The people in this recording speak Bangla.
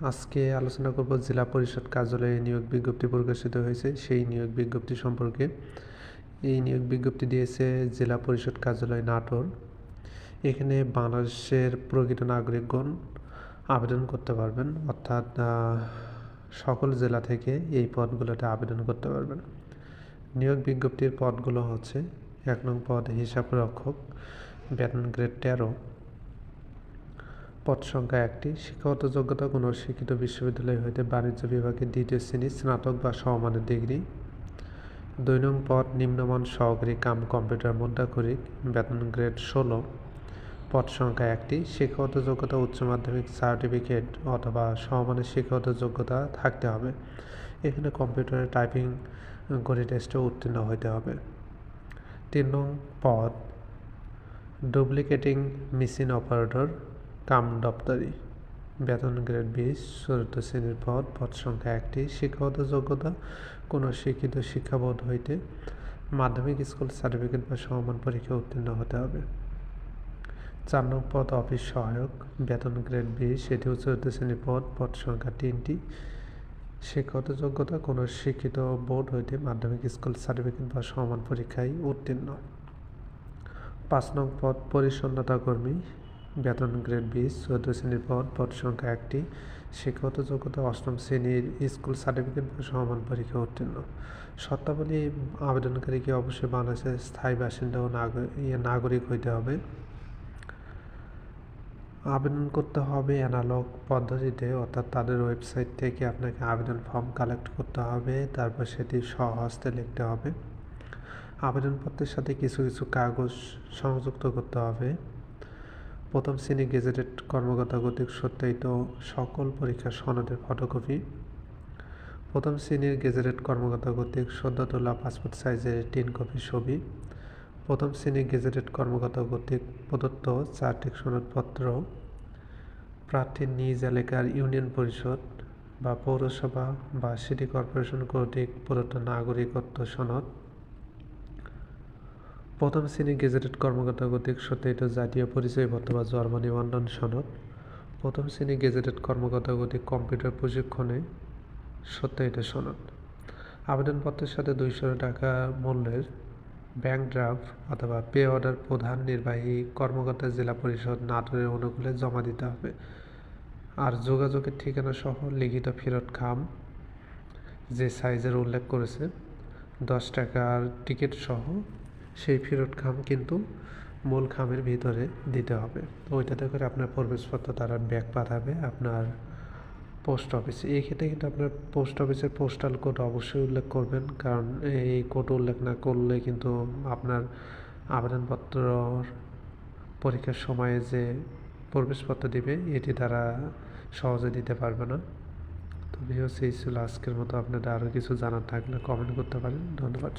আজকে আলোচনা করব জেলা পরিষদ কার্যালয়ে নিয়োগ বিজ্ঞপ্তি প্রকাশিত হয়েছে। সেই নিয়োগ বিজ্ঞপ্তি সম্পর্কে। এই নিয়োগ বিজ্ঞপ্তি দিয়েছে জেলা পরিষদ কার্যালয় নাটোর। এখানে বাংলাদেশের প্রকৃত নাগরিকগণ আবেদন করতে পারবেন। অর্থাৎ সকল জেলা থেকে এই পদগুলোতে আবেদন করতে পারবেন। নিয়োগ বিজ্ঞপ্তির পদগুলো হচ্ছে এক নং পদ হিসাব রক্ষক বেতন গ্রেড তেরো। পদ সংখ্যা একটি। শিক্ষাগত যোগ্যতা কোনো শিক্ষিত বিশ্ববিদ্যালয় হইতে বাণিজ্য বিভাগে দ্বিতীয় শ্রেণি স্নাতক বা সমমানের ডিগ্রি। দুই নং পদ, নিম্নমান সহকারী কাম কম্পিউটার মুদ্রাক্ষরিক, বেতন গ্রেড ষোলো। পদ সংখ্যা একটি, শিক্ষাগত যোগ্যতা উচ্চ মাধ্যমিক সার্টিফিকেট অথবা সমমানের শিক্ষাগত যোগ্যতা থাকতে হবে। এখানে কম্পিউটারে টাইপিং করে টেস্টে উত্তীর্ণ হতে হবে। তিন নং পদ, ডুপ্লিকেটিং মেশিন অপারেটর কাম দপ্তরি। বেতন গ্রেড বিশ, চতুর্থ শ্রেণির পদ পদ সংখ্যা একটি, শিক্ষাগত যোগ্যতা, কোনো শিক্ষিত শিক্ষাবোধ হইতে মাধ্যমিক স্কুল সার্টিফিকেট বা সমমান পরীক্ষা উত্তীর্ণ হতে হবে। চার নং পদ, অফিস সহায়ক, বেতন গ্রেড বিশ, এটিও চতুর্থ শ্রেণির পদ পদ সংখ্যা তিনটি। শিক্ষাগত যোগ্যতা, কোনো শিক্ষিত বোর্ড হইতে মাধ্যমিক স্কুল সার্টিফিকেট বা সমান পরীক্ষায় উত্তীর্ণ। পাঁচ নং পদ, পরিচ্ছন্নতা কর্মী বেতন গ্রেড বিশ চৌদ্দ শ্রেণির পদ পদ সংখ্যা একটি। শিক্ষাগত যোগ্যতা অষ্টম শ্রেণির স্কুল সার্টিফিকেট সমান পরীক্ষা উত্তীর্ণ। শর্তাবলী আবেদনকারীকে অবশ্যই বাংলাদেশের স্থায়ী বাসিন্দা ও নাগরিক হইতে হবে। আবেদন করতে হবে অ্যানালগ পদ্ধতিতে, অর্থাৎ তাদের ওয়েবসাইট থেকে আপনাকে আবেদন ফর্ম কালেক্ট করতে হবে, তারপর সেটি স্বহস্তে লিখতে হবে। আবেদনপত্রের সাথে কিছু কিছু কাগজ সংযুক্ত করতে হবে। প্রথম শ্রেণি গেজেটেড কর্মকর্তা কর্তৃক সত্যায়িত সকল পরীক্ষার সনদের ফটোকপি। প্রথম শ্রেণির গেজেটেড কর্মকর্তা কর্তৃক সদ্য তোলা পাসপোর্ট সাইজের তিন কপি ছবি। প্রথম শ্রেণির গেজেটেড কর্মকর্তা কর্তৃক প্রদত্ত চারটি সনদপত্র। প্রার্থীর নিজ এলাকার ইউনিয়ন পরিষদ বা পৌরসভা বা সিটি কর্পোরেশন কর্তৃক প্রদত্ত নাগরিকত্ব সনদ। প্রথম শ্রেণির গেজেটেড কর্মকর্তা কর্তৃক সত্যায়িত জাতীয় পরিচয়পত্র বা জন্ম নিবন্ধন সনদ। প্রথম শ্রেণির গেজেটেড কর্মকর্তা কর্তৃক কম্পিউটার প্রশিক্ষণে সত্যায়িত সনদ। আবেদনপত্রের সাথে দুইশো টাকা মূল্যের ব্যাংক ড্রাফট অথবা পে অর্ডার প্রধান নির্বাহী কর্মকর্তা জেলা পরিষদ নাটোরের অনুকূলে জমা দিতে হবে। আর যোগাযোগের ঠিকানা সহ লিখিত ফেরত খাম, যে সাইজের উল্লেখ করেছে, দশ টাকার টিকিট সহ সেই ফেরত খাম কিন্তু মূল খামের ভিতরে দিতে হবে। তো ওইটাতে করে আপনার প্রবেশপত্র তারা ব্যাগ পাঠাবে, আপনার পোস্ট অফিসে। এই ক্ষেত্রে কিন্তু আপনার পোস্ট অফিসের পোস্টাল কোড অবশ্যই উল্লেখ করবেন, কারণ এই কোড উল্লেখ না করলে কিন্তু আপনার আবেদনপত্র পরীক্ষার সময়ে যে প্রবেশপত্র দিবে, এটি তারা সহজে দিতে পারবে না। তো ভিও সেই ছিল আজকের মতো। আপনাদের আরও কিছু জানার থাকলে কমেন্ট করতে পারেন। ধন্যবাদ